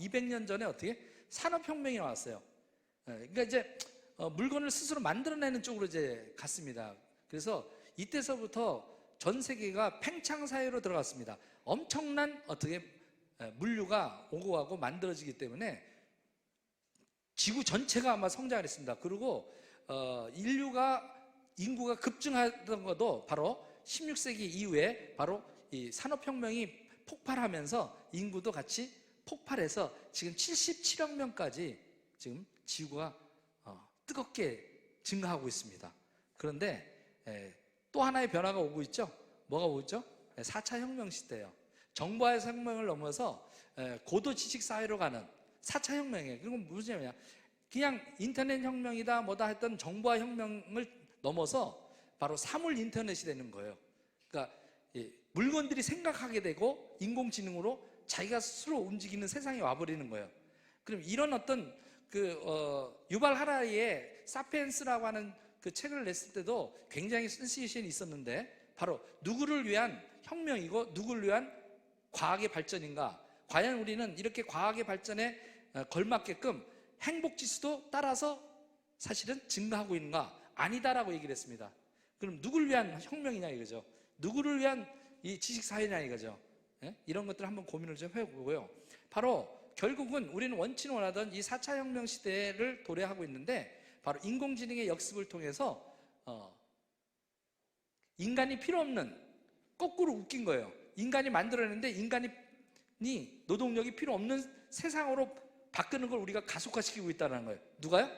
200년 전에 어떻게 산업혁명이 나왔어요. 예, 그러니까 이제 어, 물건을 스스로 만들어내는 쪽으로 이제 갔습니다. 그래서 이때서부터 전 세계가 팽창 사회로 들어갔습니다. 엄청난 어떻게 예, 물류가 오고 가고 만들어지기 때문에 지구 전체가 아마 성장을 했습니다. 그리고 어, 인류가 인구가 급증하던 것도 바로 16세기 이후에 바로 이 산업혁명이 폭발하면서 인구도 같이 폭발해서 지금 77억 명까지 지금 지구가 어, 뜨겁게 증가하고 있습니다. 그런데 에, 또 하나의 변화가 오고 있죠. 뭐가 오고 있죠? 4차 혁명 시대예요. 정보화의 혁명을 넘어서 에, 고도 지식 사회로 가는 4차 혁명이에요. 그건 무엇이냐면 그냥 인터넷 혁명이다 뭐다 했던 정보화 혁명을 넘어서 바로 사물 인터넷이 되는 거예요. 그러니까 이 물건들이 생각하게 되고 인공지능으로 자기가 스스로 움직이는 세상이 와버리는 거예요. 그럼 이런 어떤 그 어, 유발 하라리의 사피엔스라고 하는 그 책을 냈을 때도 굉장히 센세이션이 있었는데 바로 누구를 위한 혁명이고 누구를 위한 과학의 발전인가? 과연 우리는 이렇게 과학의 발전에 어, 걸맞게끔 행복 지수도 따라서 사실은 증가하고 있는가? 아니다라고 얘기를 했습니다. 그럼 누구를 위한 혁명이냐 이거죠. 누구를 위한 이 지식 사회냐 이거죠. 예? 이런 것들 한번 고민을 좀 해보고요. 바로 결국은 우리는 원치 원하던 이 4차 혁명 시대를 도래하고 있는데 바로 인공지능의 역습을 통해서 어, 인간이 필요 없는 거꾸로 웃긴 거예요. 인간이 만들어냈는데 인간이 노동력이 필요 없는 세상으로 바꾸는 걸 우리가 가속화시키고 있다는 거예요. 누가요?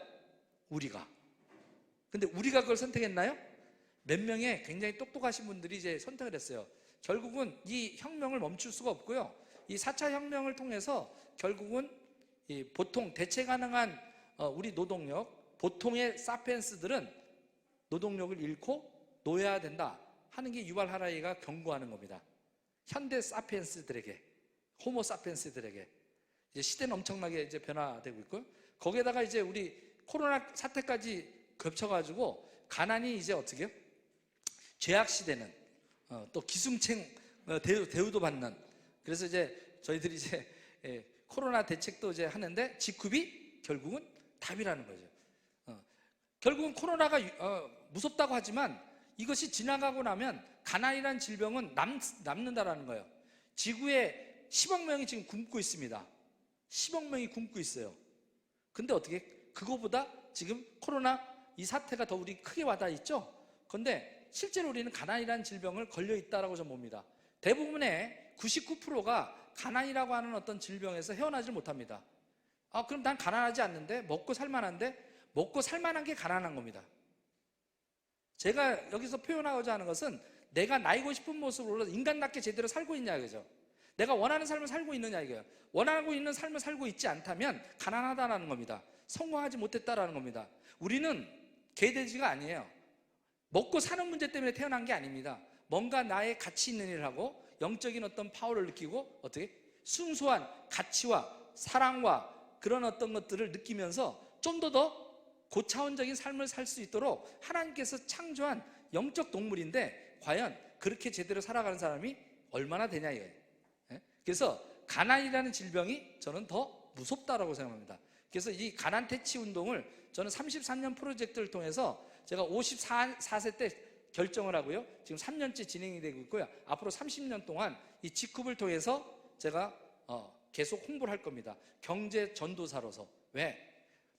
우리가. 근데 우리가 그걸 선택했나요? 몇 명의 굉장히 똑똑하신 분들이 이제 선택을 했어요. 결국은 이 혁명을 멈출 수가 없고요. 이 4차 혁명을 통해서 결국은 이 보통 대체 가능한 어, 우리 노동력, 보통의 사피엔스들은 노동력을 잃고 노예화된다 하는 게 유발 하라이가 경고하는 겁니다. 현대 사피엔스들에게, 호모 사피엔스들에게 이제 시대는 엄청나게 이제 변화되고 있고요. 거기에다가 이제 우리 코로나 사태까지 겹쳐가지고 가난이 이제 어떻게 요 죄악 시대는 어, 또 기승청 어, 대우, 대우도 받는 그래서 이제 저희들이 이제 예, 코로나 대책도 이제 하는데 직급이 결국은 답이라는 거죠. 어, 결국은 코로나가 유- 어, 무섭다고 하지만 이것이 지나가고 나면 가난이라는 질병은 남, 남는다라는 거예요. 지구에 10억 명이 지금 굶고 있습니다. 10억 명이 굶고 있어요. 근데 어떻게 그거보다 지금 코로나 이 사태가 더 우리 크게 와닿아 있죠? 근데 실제로 우리는 가난이라는 질병을 걸려 있다라고 저는 봅니다. 대부분의 99%가 가난이라고 하는 어떤 질병에서 헤어나질 못합니다. 아, 그럼 난 가난하지 않는데 먹고 살만한데 먹고 살만한 게 가난한 겁니다. 제가 여기서 표현하고자 하는 것은 내가 나이고 싶은 모습으로 인간답게 제대로 살고 있냐 이거죠. 내가 원하는 삶을 살고 있느냐 이거예요. 원하고 있는 삶을 살고 있지 않다면 가난하다라는 겁니다. 성공하지 못했다라는 겁니다. 우리는 개돼지가 아니에요. 먹고 사는 문제 때문에 태어난 게 아닙니다. 뭔가 나의 가치 있는 일을 하고 영적인 어떤 파워를 느끼고 어떻게 순수한 가치와 사랑과 그런 어떤 것들을 느끼면서 좀 더 더 고차원적인 삶을 살 수 있도록 하나님께서 창조한 영적 동물인데 과연 그렇게 제대로 살아가는 사람이 얼마나 되냐 이거예요. 예? 그래서 가난이라는 질병이 저는 더 무섭다라고 생각합니다. 그래서 이 가난 퇴치 운동을 저는 33년 프로젝트를 통해서 제가 54세 때 결정을 하고요. 지금 3년째 진행이 되고 있고요. 앞으로 30년 동안 이 직급을 통해서 제가 어, 계속 홍보를 할 겁니다. 경제 전도사로서. 왜?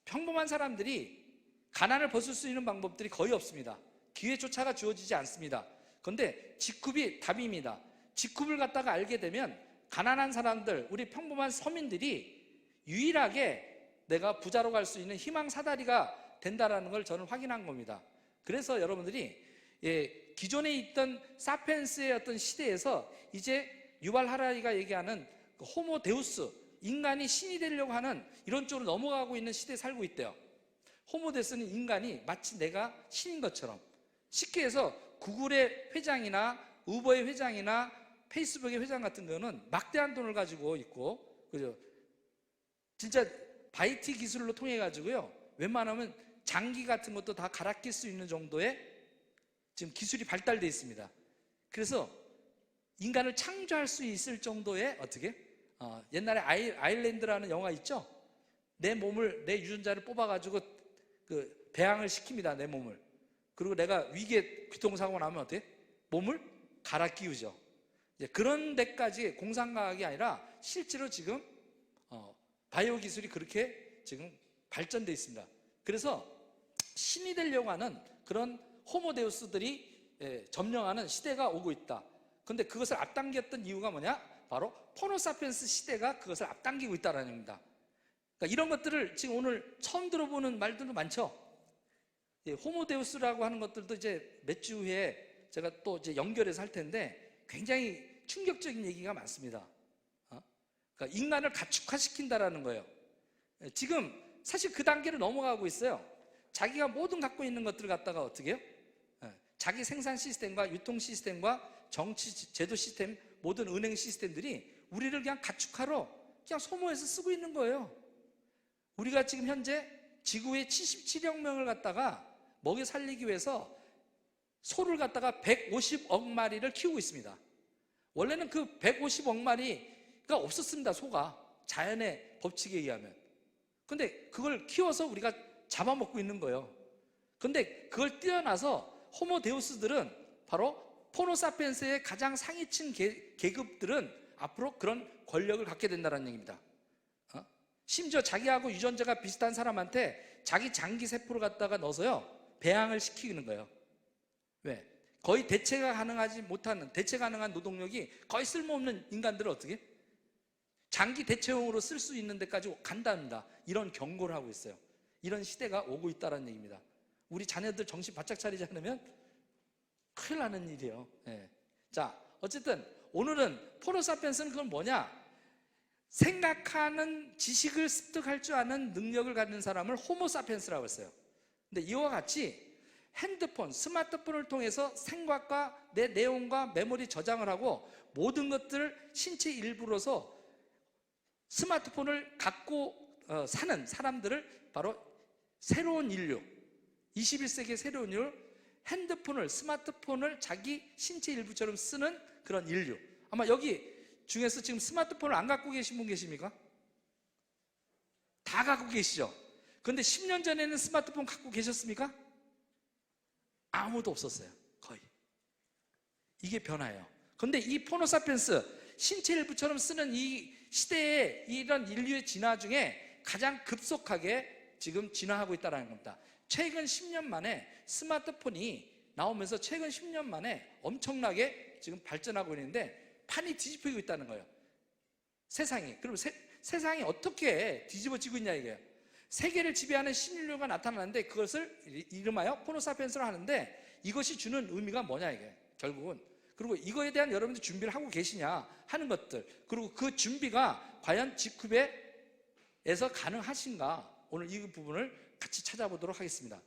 평범한 사람들이 가난을 벗을 수 있는 방법들이 거의 없습니다. 기회조차가 주어지지 않습니다. 그런데 직급이 답입니다. 직급을 갖다가 알게 되면 가난한 사람들, 우리 평범한 서민들이 유일하게 내가 부자로 갈 수 있는 희망 사다리가 된다라는 걸 저는 확인한 겁니다. 그래서 여러분들이 예, 기존에 있던 사펜스의 어떤 시대에서 이제 유발 하라리가 얘기하는 그 호모 데우스 인간이 신이 되려고 하는 이런 쪽으로 넘어가고 있는 시대에 살고 있대요. 호모 데스는 인간이 마치 내가 신인 것처럼 쉽게 해서 구글의 회장이나 우버의 회장이나 페이스북의 회장 같은 경우는 막대한 돈을 가지고 있고 그죠? 진짜 바이트 기술로 통해 가지고요. 웬만하면 장기 같은 것도 다 갈아 낄 수 있는 정도의 지금 기술이 발달돼 있습니다. 그래서 인간을 창조할 수 있을 정도의 어떻게 어, 옛날에 아이, 아일랜드라는 영화 있죠? 내 몸을 내 유전자를 뽑아가지고 그 배양을 시킵니다 내 몸을 그리고 내가 위기에 교통사고 나면 어때? 몸을 갈아 끼우죠. 이제 그런 데까지 공상과학이 아니라 실제로 지금 어, 바이오 기술이 그렇게 지금 발전돼 있습니다. 그래서 신이 되려고 하는 그런 호모데우스들이 예, 점령하는 시대가 오고 있다. 근데 그것을 앞당겼던 이유가 뭐냐? 바로 포노사피엔스 시대가 그것을 앞당기고 있다라는 겁니다. 그러니까 이런 것들을 지금 오늘 처음 들어보는 말들도 많죠. 예, 호모데우스라고 하는 것들도 이제 몇 주 후에 제가 또 이제 연결해서 할 텐데 굉장히 충격적인 얘기가 많습니다. 어? 그러니까 인간을 가축화시킨다라는 거예요. 예, 지금 사실 그 단계를 넘어가고 있어요. 자기가 모든 갖고 있는 것들을 갖다가 어떻게 해요? 예, 자기 생산 시스템과 유통 시스템과 정치 제도 시스템 모든 은행 시스템들이 우리를 그냥 가축하러 그냥 소모해서 쓰고 있는 거예요. 우리가 지금 현재 지구의 77억 명을 갖다가 먹여 살리기 위해서 소를 갖다가 150억 마리를 키우고 있습니다. 원래는 그 150억 마리가 없었습니다. 소가 자연의 법칙에 의하면. 근데 그걸 키워서 우리가 잡아먹고 있는 거예요. 근데 그걸 뛰어나서 호모 데우스들은 바로 포노사피엔스의 가장 상위층 계, 계급들은 앞으로 그런 권력을 갖게 된다는 얘기입니다. 어? 심지어 자기하고 유전자가 비슷한 사람한테 자기 장기 세포를 갖다가 넣어서요 배양을 시키는 거예요. 왜? 거의 대체가 가능하지 못하는 대체 가능한 노동력이 거의 쓸모없는 인간들을 어떻게 장기 대체용으로 쓸 수 있는 데까지 간답니다. 이런 경고를 하고 있어요. 이런 시대가 오고 있다는 얘기입니다. 우리 자녀들 정신 바짝 차리지 않으면 큰일 나는 일이에요. 예. 자, 어쨌든 오늘은 포로사피엔스는 그건 뭐냐? 생각하는 지식을 습득할 줄 아는 능력을 갖는 사람을 호모사피엔스라고 했어요. 근데 이와 같이 핸드폰, 스마트폰을 통해서 생각과 내 내용과 메모리 저장을 하고 모든 것들을 신체 일부로서 스마트폰을 갖고 어, 사는 사람들을 바로 새로운 인류, 21세기의 새로운 인류, 핸드폰을, 스마트폰을 자기 신체 일부처럼 쓰는 그런 인류. 아마 여기 중에서 지금 스마트폰을 안 갖고 계신 분 계십니까? 다 갖고 계시죠? 근데 10년 전에는 스마트폰 갖고 계셨습니까? 아무도 없었어요. 거의. 이게 변화예요. 근데 이 포노사피엔스, 신체 일부처럼 쓰는 이 시대의 이런 인류의 진화 중에 가장 급속하게 지금 진화하고 있다는 겁니다. 최근 10년 만에 스마트폰이 나오면서 최근 10년 만에 엄청나게 지금 발전하고 있는데 판이 뒤집히고 있다는 거예요. 세상이. 그럼 세, 세상이 어떻게 뒤집어지고 있냐 이게요. 세계를 지배하는 신인류가 나타나는데 그것을 이- 이름하여 포노사피엔스로 하는데 이것이 주는 의미가 뭐냐 이게 결국은 그리고 이거에 대한 여러분들 준비를 하고 계시냐 하는 것들 그리고 그 준비가 과연 직후배에서 가능하신가 오늘 이 부분을 같이 찾아보도록 하겠습니다.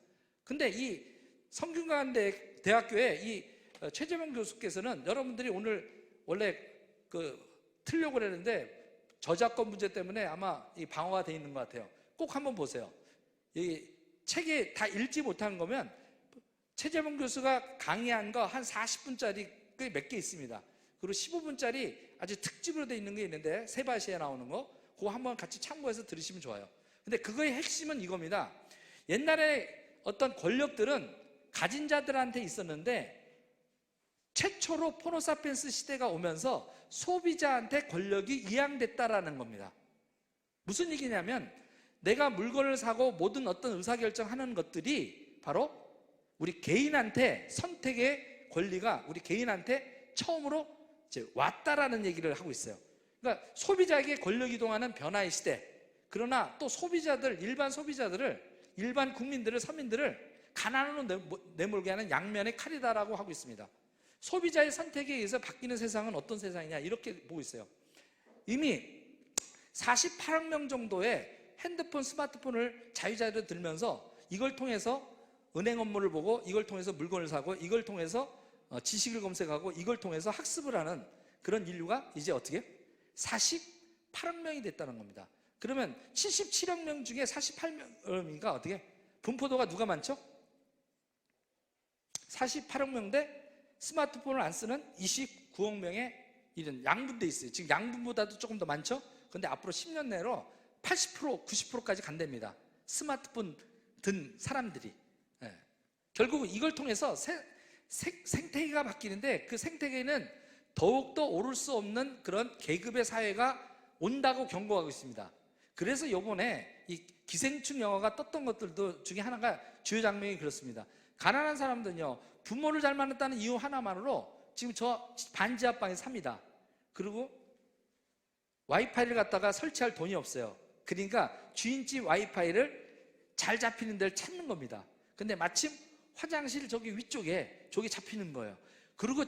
근데 이 성균관대 대학교의 이 어, 최재명 교수께서는 여러분들이 오늘 원래 그 틀려고 그랬는데 저작권 문제 때문에 아마 이 방어가 돼 있는 것 같아요. 꼭 한번 보세요. 이 책에 다 읽지 못한 거면 최재명 교수가 강의한 거 한 40분짜리 꽤 몇 개 있습니다. 그리고 15분짜리 아주 특집으로 돼 있는 게 있는데 세바시에 나오는 거 그거 한번 같이 참고해서 들으시면 좋아요. 근데 그거의 핵심은 이겁니다. 옛날에 어떤 권력들은 가진 자들한테 있었는데 최초로 포노사피엔스 시대가 오면서 소비자한테 권력이 이양됐다라는 겁니다. 무슨 얘기냐면 내가 물건을 사고 모든 어떤 의사결정하는 것들이 바로 우리 개인한테 선택의 권리가 우리 개인한테 처음으로 왔다라는 얘기를 하고 있어요. 그러니까 소비자에게 권력 이동하는 변화의 시대. 그러나 또 소비자들, 일반 소비자들을, 일반 국민들을, 서민들을 가난으로 내몰- 내몰게 하는 양면의 칼이다라고 하고 있습니다. 소비자의 선택에 의해서 바뀌는 세상은 어떤 세상이냐 이렇게 보고 있어요. 이미 48억 명 정도의 핸드폰, 스마트폰을 자유자재로 들면서 이걸 통해서 은행 업무를 보고 이걸 통해서 물건을 사고 이걸 통해서 어, 지식을 검색하고 이걸 통해서 학습을 하는 그런 인류가 이제 어떻게 48억 명이 됐다는 겁니다. 그러면 77억 명 중에 48명이가 어떻게 분포도가 누가 많죠? 48억 명 대 스마트폰을 안 쓰는 29억 명의 이런 양분돼 있어요. 지금 양분보다도 조금 더 많죠? 근데 앞으로 10년 내로 80% 90%까지 간답니다. 스마트폰 든 사람들이. 예. 결국은 이걸 통해서 세- 생- 생태계가 바뀌는데 그 생태계는 더욱더 오를 수 없는 그런 계급의 사회가 온다고 경고하고 있습니다. 그래서 요번에 이 기생충 영화가 떴던 것들도 중에 하나가 주요 장면이 그렇습니다. 가난한 사람들은요, 부모를 잘 만났다는 이유 하나만으로 지금 저 반지하방에 삽니다. 그리고 와이파이를 갖다가 설치할 돈이 없어요. 그러니까 주인집 와이파이를 잘 잡히는 데를 찾는 겁니다. 근데 마침 화장실 저기 위쪽에 저기 잡히는 거예요. 그리고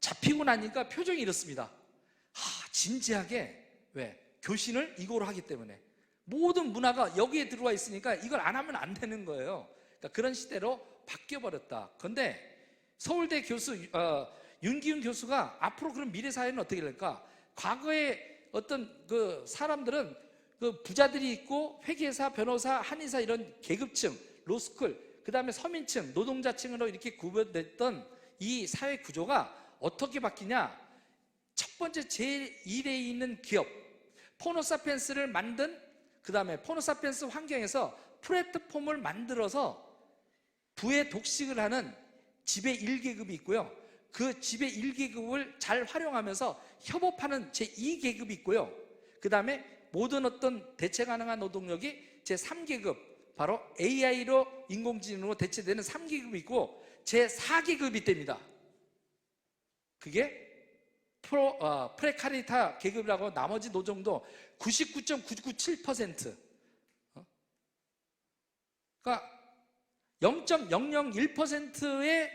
잡히고 나니까 표정이 이렇습니다. 하, 진지하게 왜 교신을 이거로 하기 때문에 모든 문화가 여기에 들어와 있으니까 이걸 안 하면 안 되는 거예요. 그러니까 그런 시대로 바뀌어 버렸다. 근데 서울대 교수 어, 윤기훈 교수가 앞으로 그런 미래 사회는 어떻게 될까? 과거에 어떤 그 사람들은 그 부자들이 있고 회계사, 변호사, 한의사 이런 계급층, 로스쿨, 그 다음에 서민층, 노동자층으로 이렇게 구분됐던 이 사회 구조가 어떻게 바뀌냐? 첫 번째 제일 일에 있는 기업, 포노사피엔스를 만든 그 다음에 포노사피엔스 환경에서 플랫폼을 만들어서 부의 독식을 하는 지배 1계급이 있고요. 그 지배 1계급을 잘 활용하면서 협업하는 제 2계급이 있고요. 그 다음에 모든 어떤 대체 가능한 노동력이 제 3계급, 바로 AI로 인공지능으로 대체되는 3계급이 있고 제 4계급이 됩니다. 그게 프로, 어, 프레카리타 계급이라고 나머지 노정도 99.997% 어? 그러니까 0.001%의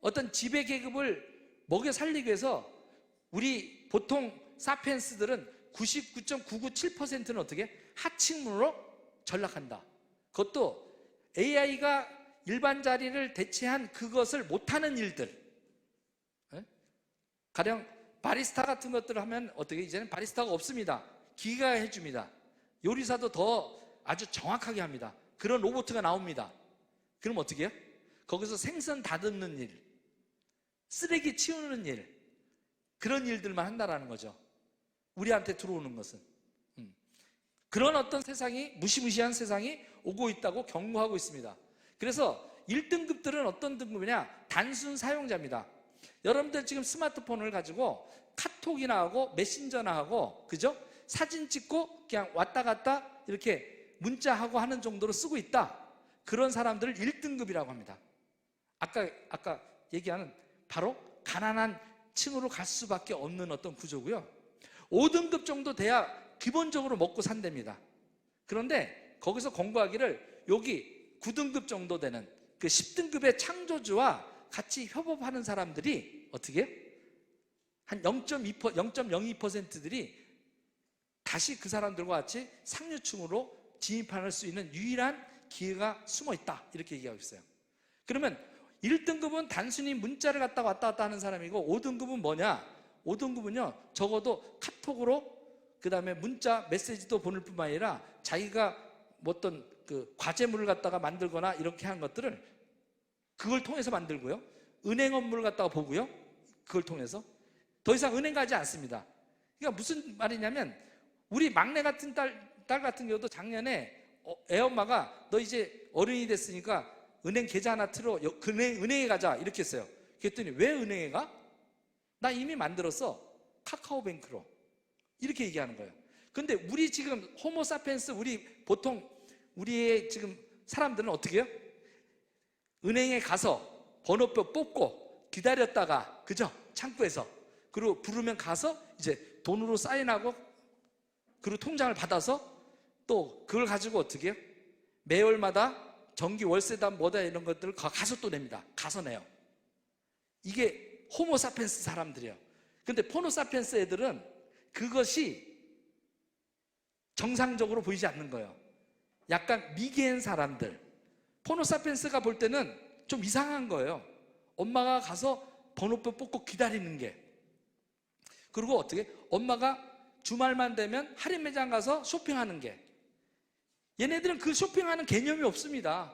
어떤 지배 계급을 먹여 살리기 위해서 우리 보통 사피엔스들은 99.997%는 어떻게 하층문으로 전락한다. 그것도 AI가 일반 자리를 대체한 그것을 못하는 일들. 예? 가령 바리스타 같은 것들을 하면 어떻게 이제는 바리스타가 없습니다. 기계가 해줍니다. 요리사도 더 아주 정확하게 합니다. 그런 로봇가 나옵니다. 그럼 어떻게 해요? 거기서 생선 다듬는 일, 쓰레기 치우는 일, 그런 일들만 한다라는 거죠. 우리한테 들어오는 것은. 음. 그런 어떤 세상이, 무시무시한 세상이 오고 있다고 경고하고 있습니다. 그래서 1등급들은 어떤 등급이냐? 단순 사용자입니다. 여러분들 지금 스마트폰을 가지고 카톡이나 하고 메신저나 하고, 그죠? 사진 찍고 그냥 왔다 갔다 이렇게 문자하고 하는 정도로 쓰고 있다. 그런 사람들을 1등급이라고 합니다. 아까, 아까 얘기하는 바로 가난한 층으로 갈 수밖에 없는 어떤 구조고요. 5등급 정도 돼야 기본적으로 먹고 산답니다. 그런데 거기서 공부하기를 여기 9등급 정도 되는 그 10등급의 창조주와 같이 협업하는 사람들이 어떻게? 한 0.2%, 0.02%들이 다시 그 사람들과 같이 상류층으로 진입할 수 있는 유일한 기회가 숨어 있다. 이렇게 얘기하고 있어요. 그러면 1등급은 단순히 문자를 갖다 왔다 갔다 하는 사람이고 5등급은 뭐냐? 5등급은요, 적어도 카톡으로 그 다음에 문자 메시지도 보낼 뿐만 아니라 자기가 뭐 어떤 그 과제물을 갖다가 만들거나 이렇게 하는 것들을 그걸 통해서 만들고요. 은행 업무를 갖다가 보고요. 그걸 통해서 더 이상 은행 가지 않습니다. 그러니까 무슨 말이냐면 우리 막내 같은 딸, 딸 같은 경우도 작년에 어, 애엄마가 너 이제 어른이 됐으니까 은행 계좌 하나 틀어 여- 은행, 은행에 가자 이렇게 했어요. 그랬더니 왜 은행에 가? 나 이미 만들었어. 카카오뱅크로. 이렇게 얘기하는 거예요. 근데 우리 지금 호모사피엔스 우리 보통 우리의 지금 사람들은 어떻게 해요? 은행에 가서 번호표 뽑고 기다렸다가 그죠? 창구에서 그리고 부르면 가서 이제 돈으로 사인하고 그리고 통장을 받아서 또 그걸 가지고 어떻게 해요? 매월마다 전기 월세다 뭐다 이런 것들을 가- 가서 또 냅니다. 가서 내요. 이게 호모사피엔스 사람들이에요. 근데 포노사피엔스 애들은 그것이 정상적으로 보이지 않는 거예요. 약간 미개한 사람들. 포노사피엔스가 볼 때는 좀 이상한 거예요. 엄마가 가서 번호표 뽑고 기다리는 게. 그리고 어떻게? 엄마가 주말만 되면 할인 매장 가서 쇼핑하는 게. 얘네들은 그 쇼핑하는 개념이 없습니다.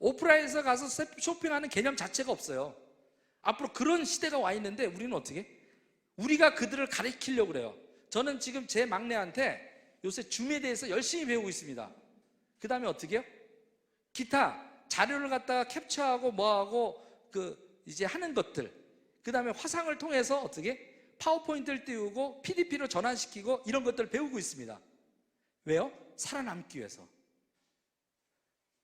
오프라인에서 가서 쇼핑하는 개념 자체가 없어요. 앞으로 그런 시대가 와 있는데 우리는 어떻게? 우리가 그들을 가리키려고 그래요. 저는 지금 제 막내한테 요새 줌에 대해서 열심히 배우고 있습니다. 그 다음에 어떻게 해요? 기타 자료를 갖다가 캡처하고 뭐하고 그 이제 하는 것들 그 다음에 화상을 통해서 어떻게 파워포인트를 띄우고 PDP로 전환시키고 이런 것들을 배우고 있습니다. 왜요? 살아남기 위해서.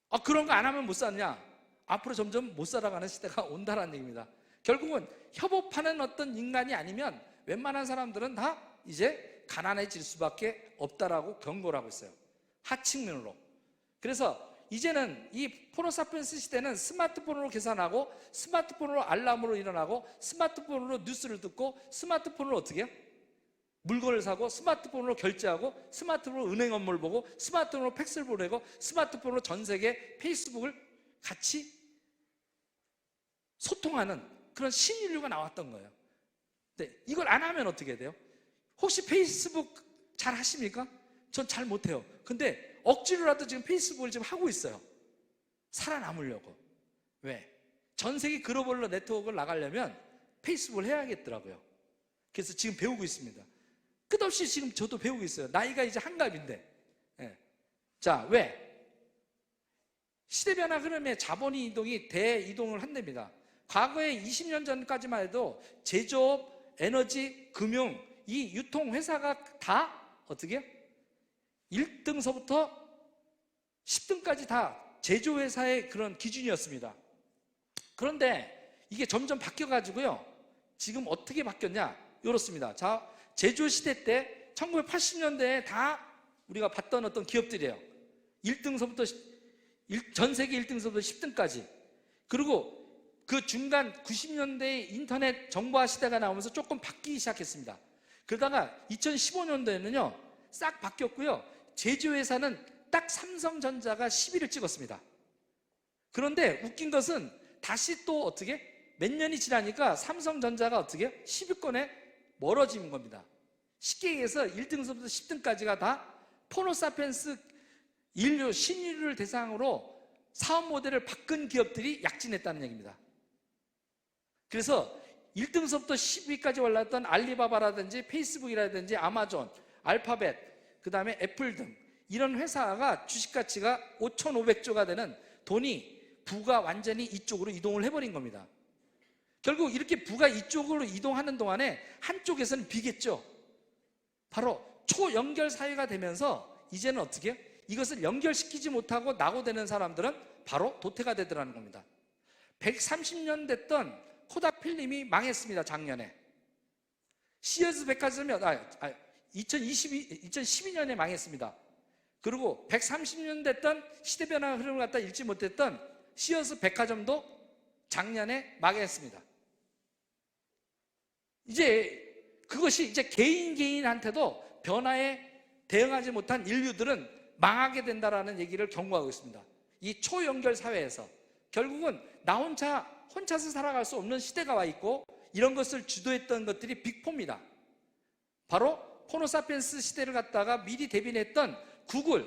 아, 그런 거 안 하면 못 사냐? 앞으로 점점 못 살아가는 시대가 온다라는 얘기입니다. 결국은 협업하는 어떤 인간이 아니면 웬만한 사람들은 다 이제 가난해질 수밖에 없다라고 경고를 하고 있어요. 하층면으로. 그래서 이제는 이 포노사피엔스 시대는 스마트폰으로 계산하고 스마트폰으로 알람으로 일어나고 스마트폰으로 뉴스를 듣고 스마트폰으로 어떻게 해요? 물건을 사고 스마트폰으로 결제하고 스마트폰으로 은행 업무를 보고 스마트폰으로 팩스를 보내고 스마트폰으로 전 세계 페이스북을 같이 소통하는 그런 신인류가 나왔던 거예요. 근데 이걸 안 하면 어떻게 돼요? 혹시 페이스북 잘 하십니까? 전 잘 못해요. 근데 억지로라도 지금 페이스북을 지금 하고 있어요. 살아남으려고. 왜? 전 세계 글로벌로 네트워크를 나가려면 페이스북을 해야겠더라고요. 그래서 지금 배우고 있습니다. 끝없이 지금 저도 배우고 있어요. 나이가 이제 한갑인데. 예. 자, 왜? 시대 변화 흐름에 자본이 이동이 대이동을 한답니다. 과거에 20년 전까지만 해도 제조업, 에너지, 금융, 이 유통 회사가 다 어떻게? 1등서부터 10등까지 다 제조회사의 그런 기준이었습니다. 그런데 이게 점점 바뀌어가지고요. 지금 어떻게 바뀌었냐? 이렇습니다. 자, 제조시대 때 1980년대에 다 우리가 봤던 어떤 기업들이에요. 1등서부터 전 세계 1등서부터 10등까지. 그리고 그 중간 90년대에 인터넷 정보화 시대가 나오면서 조금 바뀌기 시작했습니다. 그러다가 2015년도에는요, 싹 바뀌었고요. 제조회사는 딱 삼성전자가 10위를 찍었습니다. 그런데 웃긴 것은 다시 또 어떻게 몇 년이 지나니까 삼성전자가 어떻게 10위권에 멀어진 겁니다. 쉽게 얘기해서 1등서부터 10등까지가 다 포노사펜스 인류 신인류를 대상으로 사업 모델을 바꾼 기업들이 약진했다는 얘기입니다. 그래서 1등서부터 10위까지 올랐던 알리바바라든지 페이스북이라든지 아마존, 알파벳, 그 다음에 애플 등 이런 회사가 주식 가치가 5,500조가 되는 돈이 부가 완전히 이쪽으로 이동을 해버린 겁니다. 결국 이렇게 부가 이쪽으로 이동하는 동안에 한쪽에서는 비겠죠. 바로 초연결 사회가 되면서 이제는 어떻게 해요? 이것을 연결시키지 못하고 낙오되는 사람들은 바로 도태가 되더라는 겁니다. 130년 됐던 코다 필름이 망했습니다. 작년에. 시어스 백화점이 아, 아 2022, 2012년에 망했습니다. 그리고 130년 됐던 시대 변화 흐름을 갖다 읽지 못했던 시어스 백화점도 작년에 망했습니다. 이제 그것이 이제 개인 개인한테도 변화에 대응하지 못한 인류들은 망하게 된다라는 얘기를 경고하고 있습니다. 이 초연결 사회에서 결국은 나 혼자 혼자서 살아갈 수 없는 시대가 와 있고 이런 것을 주도했던 것들이 빅포입니다. 바로 호노사피엔스 시대를 갖다가 미리 대비했던 구글,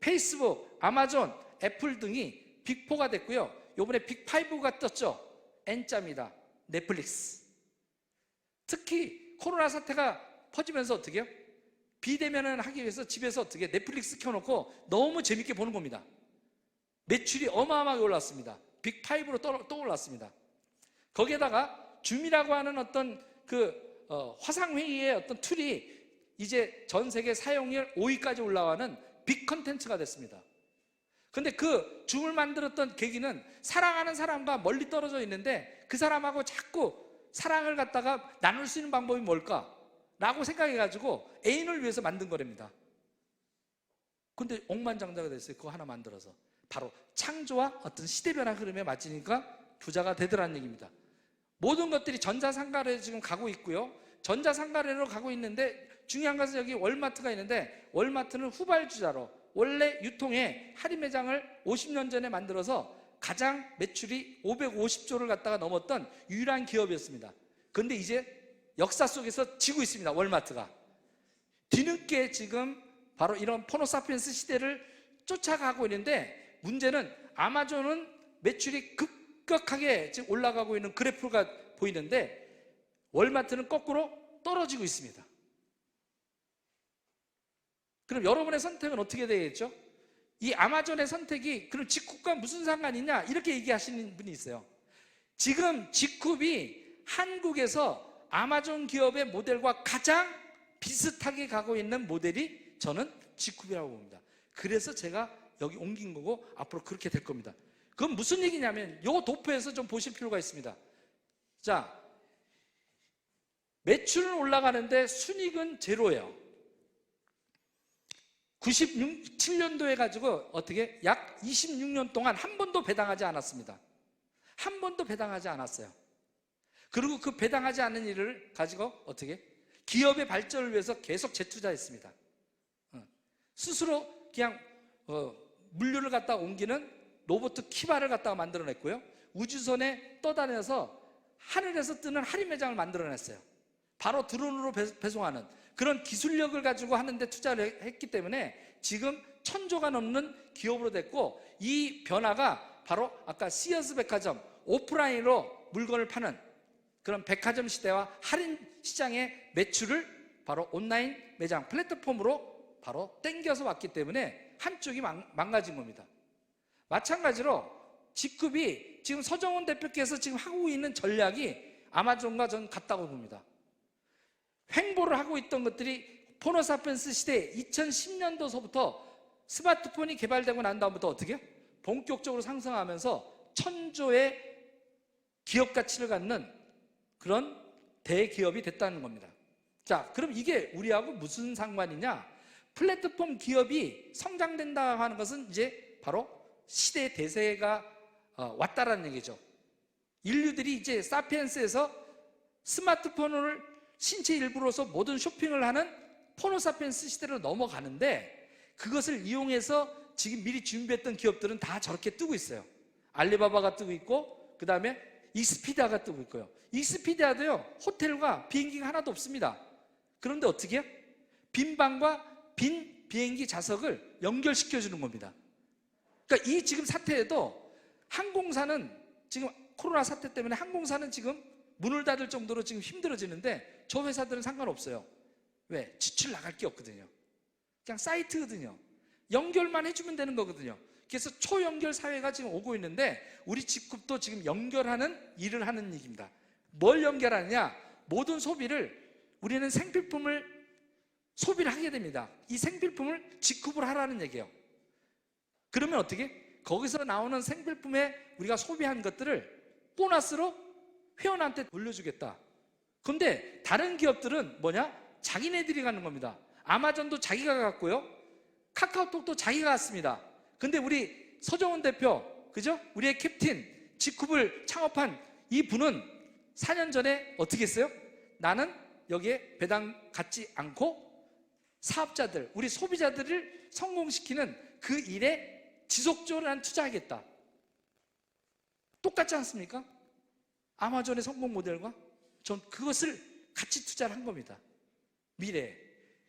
페이스북, 아마존, 애플 등이 빅4가 됐고요. 요번에 빅5가 떴죠. N자입니다. 넷플릭스. 특히 코로나 사태가 퍼지면서 어떻게 해요? 비대면을 하기 위해서 집에서 어떻게 넷플릭스 켜놓고 너무 재밌게 보는 겁니다. 매출이 어마어마하게 올랐습니다. 빅5로 떠올랐습니다. 거기에다가 줌이라고 하는 어떤 그 어, 화상회의의 어떤 툴이 이제 전 세계 사용률 5위까지 올라가는 빅 컨텐츠가 됐습니다. 근데 그 줌을 만들었던 계기는 사랑하는 사람과 멀리 떨어져 있는데 그 사람하고 자꾸 사랑을 갖다가 나눌 수 있는 방법이 뭘까? 라고 생각해가지고 애인을 위해서 만든 거랍니다. 근데 억만장자가 됐어요. 그거 하나 만들어서. 바로 창조와 어떤 시대 변화 흐름에 맞으니까 부자가 되더라는 얘기입니다. 모든 것들이 전자상가래로 지금 가고 있고요. 전자상가래로 가고 있는데 중요한 것은 여기 월마트가 있는데 월마트는 후발주자로 원래 유통에 할인 매장을 50년 전에 만들어서 가장 매출이 550조를 갖다가 넘었던 유일한 기업이었습니다. 그런데 이제 역사 속에서 지고 있습니다. 월마트가. 뒤늦게 지금 바로 이런 포노사피엔스 시대를 쫓아가고 있는데 문제는 아마존은 매출이 급격하게 지금 올라가고 있는 그래프가 보이는데 월마트는 거꾸로 떨어지고 있습니다. 그럼 여러분의 선택은 어떻게 되겠죠? 이 아마존의 선택이 그럼 직굽과 무슨 상관이냐 이렇게 얘기하시는 분이 있어요. 지금 직굽이 한국에서 아마존 기업의 모델과 가장 비슷하게 가고 있는 모델이 저는 직굽이라고 봅니다. 그래서 제가 여기 옮긴 거고 앞으로 그렇게 될 겁니다. 그건 무슨 얘기냐면 요 도표에서 좀 보실 필요가 있습니다. 자, 매출은 올라가는데 순익은 제로예요. 97년도 해가지고 어떻게 약 26년 동안 한 번도 배당하지 않았습니다. 한 번도 배당하지 않았어요. 그리고 그 배당하지 않은 일을 가지고 어떻게 기업의 발전을 위해서 계속 재투자했습니다. 어. 스스로 그냥 어, 물류를 갖다 옮기는 로봇 키바를 갖다가 만들어냈고요. 우주선에 떠다녀서 하늘에서 뜨는 할인 매장을 만들어냈어요. 바로 드론으로 배- 배송하는 그런 기술력을 가지고 하는데 투자를 했기 때문에 지금 천조가 넘는 기업으로 됐고 이 변화가 바로 아까 시어스 백화점 오프라인으로 물건을 파는 그런 백화점 시대와 할인 시장의 매출을 바로 온라인 매장 플랫폼으로 바로 땡겨서 왔기 때문에 한쪽이 망, 망가진 겁니다. 마찬가지로 직급이 지금 서정원 대표께서 지금 하고 있는 전략이 아마존과 전 같다고 봅니다. 횡보를 하고 있던 것들이 포노사펜스 시대 2010년도서부터 스마트폰이 개발되고 난 다음부터 어떻게? 본격적으로 상승하면서 천조의 기업 가치를 갖는 그런 대기업이 됐다는 겁니다. 자, 그럼 이게 우리하고 무슨 상관이냐? 플랫폼 기업이 성장된다 하는 것은 이제 바로 시대 대세가 어, 왔다라는 얘기죠. 인류들이 이제 사피엔스에서 스마트폰을 신체 일부로서 모든 쇼핑을 하는 포노사피엔스 시대로 넘어가는데 그것을 이용해서 지금 미리 준비했던 기업들은 다 저렇게 뜨고 있어요. 알리바바가 뜨고 있고 그 다음에 익스피디아가 뜨고 있고요. 익스피디아도요 호텔과 비행기가 하나도 없습니다. 그런데 어떻게 해요? 빈 방과 빈 비행기 좌석을 연결시켜 주는 겁니다. 그러니까 이 지금 사태에도 항공사는 지금 코로나 사태 때문에 항공사는 지금 문을 닫을 정도로 지금 힘들어지는데 저 회사들은 상관없어요. 왜? 지출 나갈 게 없거든요. 그냥 사이트거든요. 연결만 해주면 되는 거거든요. 그래서 초연결 사회가 지금 오고 있는데 우리 직급도 지금 연결하는 일을 하는 얘기입니다. 뭘 연결하느냐? 모든 소비를 우리는 생필품을 소비를 하게 됩니다. 이 생필품을 직급을 하라는 얘기예요. 그러면 어떻게? 거기서 나오는 생필품에 우리가 소비한 것들을 보너스로 회원한테 돌려주겠다. 근데 다른 기업들은 뭐냐? 자기네들이 가는 겁니다. 아마존도 자기가 갔고요. 카카오톡도 자기가 갔습니다. 근데 우리 서정훈 대표, 그죠? 우리의 캡틴, 직급을 창업한 이 분은 4년 전에 어떻게 했어요? 나는 여기에 배당 갖지 않고 사업자들, 우리 소비자들을 성공시키는 그 일에 지속적으로 난 투자하겠다. 똑같지 않습니까? 아마존의 성공 모델과 전 그것을 같이 투자를 한 겁니다. 미래에.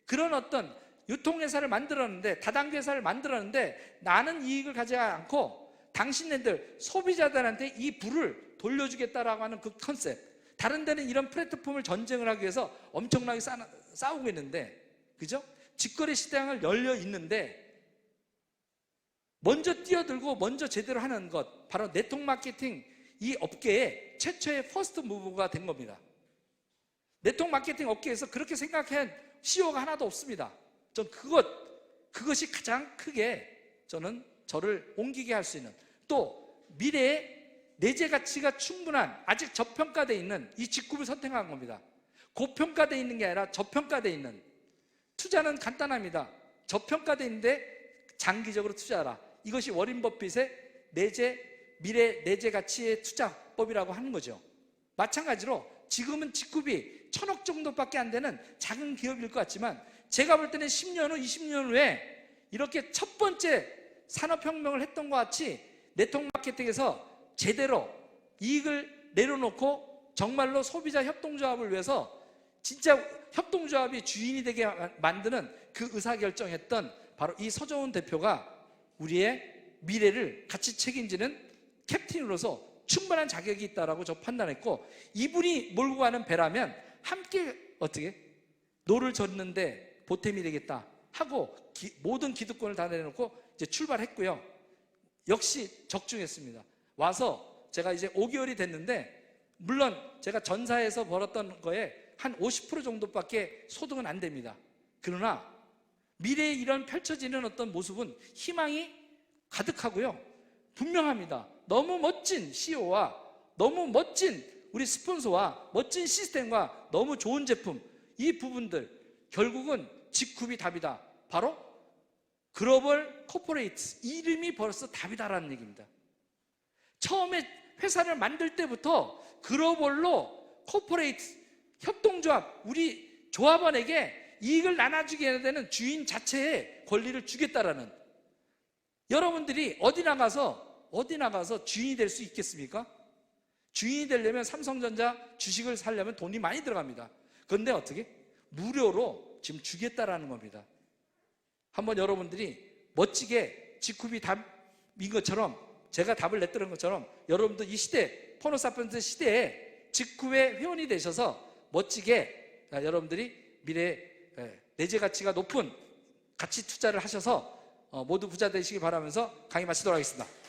그런 어떤 유통회사를 만들었는데, 다단계 회사를 만들었는데, 나는 이익을 가지지 않고, 당신네들, 소비자들한테 이 부를 돌려주겠다라고 하는 그 컨셉. 다른 데는 이런 플랫폼을 전쟁을 하기 위해서 엄청나게 싸, 싸우고 있는데, 그죠? 직거래 시장을 열려 있는데, 먼저 뛰어들고 먼저 제대로 하는 것, 바로 네트워크 마케팅 이 업계의 최초의 퍼스트 무브가 된 겁니다. 네트워크 마케팅 업계에서 그렇게 생각한 CEO가 하나도 없습니다. 전 그것, 그것이 가장 크게 저는 저를 옮기게 할 수 있는 또 미래의 내재 가치가 충분한 아직 저평가되어 있는 이 직급을 선택한 겁니다. 고평가되어 있는 게 아니라 저평가되어 있는 투자는 간단합니다. 저평가되어 있는데 장기적으로 투자하라. 이것이 워린 버핏의 내재 미래 내재 가치의 투자법이라고 하는 거죠. 마찬가지로 지금은 직급이 천억 정도밖에 안 되는 작은 기업일 것 같지만 제가 볼 때는 10년 후, 20년 후에 이렇게 첫 번째 산업혁명을 했던 것 같이 네트워크 마케팅에서 제대로 이익을 내려놓고 정말로 소비자 협동조합을 위해서 진짜 협동조합이 주인이 되게 만드는 그 의사결정했던 바로 이 서정훈 대표가 우리의 미래를 같이 책임지는 캡틴으로서 충분한 자격이 있다라고 저 판단했고 이분이 몰고 가는 배라면 함께 어떻게 노를 젓는데 보탬이 되겠다 하고 기- 모든 기득권을 다 내놓고 이제 출발했고요. 역시 적중했습니다. 와서 제가 이제 5개월이 됐는데 물론 제가 전사에서 벌었던 거에 한 50% 정도밖에 소득은 안 됩니다. 그러나 미래에 이런 펼쳐지는 어떤 모습은 희망이 가득하고요. 분명합니다. 너무 멋진 CEO와 너무 멋진 우리 스폰서와 멋진 시스템과 너무 좋은 제품 이 부분들 결국은 직급이 답이다. 바로 글로벌 코퍼레이트 이름이 벌써 답이다라는 얘기입니다. 처음에 회사를 만들 때부터 글로벌로 코퍼레이트 협동조합 우리 조합원에게 이익을 나눠주게 되는 주인 자체의 권리를 주겠다라는 여러분들이 어디 나가서 어디 나가서 주인이 될 수 있겠습니까? 주인이 되려면 삼성전자 주식을 살려면 돈이 많이 들어갑니다. 그런데 어떻게? 무료로 지금 주겠다라는 겁니다. 한번 여러분들이 멋지게 직급이 답인 것처럼 제가 답을 냈던 것처럼 여러분도 이 시대 포노사펜트 시대에 직급의 회원이 되셔서 멋지게 아, 여러분들이 미래 내재 가치가 높은 가치 투자를 하셔서 어, 모두 부자 되시기 바라면서 강의 마치도록 하겠습니다.